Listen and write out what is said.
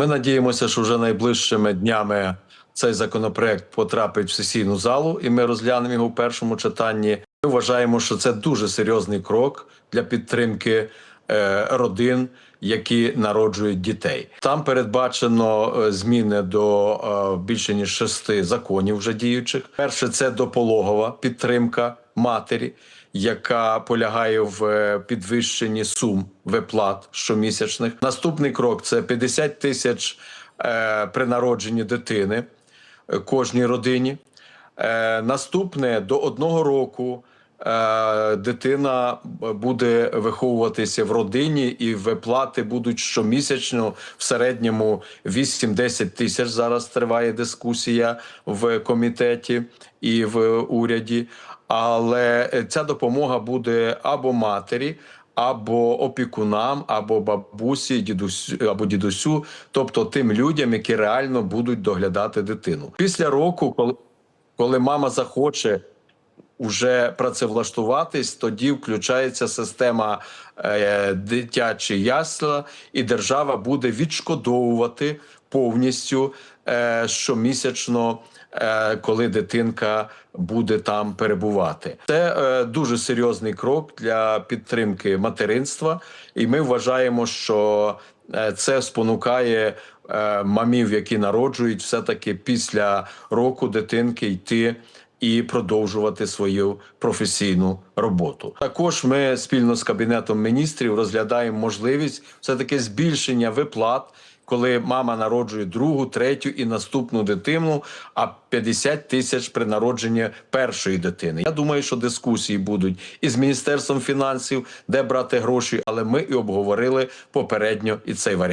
Ми надіємося, що вже найближчими днями цей законопроект потрапить в сесійну залу, і ми розглянемо його в першому читанні. Ми вважаємо, що це дуже серйозний крок для підтримки е, родин, які народжують дітей. Там передбачено е, зміни до е, більше ніж шести законів вже діючих. Перше це допологова підтримка матері, яка полягає в е, підвищенні сум виплат щомісячних. Наступний крок це 50 тисяч е, при народженні дитини е, кожній родині. Наступне до одного року дитина буде виховуватися в родині, і виплати будуть щомісячно в середньому 8-10 тисяч. Зараз триває дискусія в комітеті і в уряді. Але е, ця допомога буде або матері. Або опікунам, або бабусі, дідусю або дідусю, тобто тим людям, які реально будуть доглядати дитину. Після року, коли, коли мама захоче уже працевлаштуватись, тоді включається система е, дитячі ясла, і держава буде відшкодовувати повністю е, щомісячно, е, коли дитинка буде там перебувати. Це е, дуже серйозний крок для підтримки материнства, і ми вважаємо, що е, це спонукає е, мамів, які народжують, все таки після року дитинки йти і продовжувати свою професійну роботу. Також ми спільно з кабінетом міністрів розглядаємо можливість все таки збільшення виплат. Коли мама народжує другу, третю і наступну дитину, а 50 тисяч при народженні першої дитини. Я думаю, що дискусії будуть і з міністерством фінансів, де брати гроші, але ми і обговорили попередньо і цей варіант.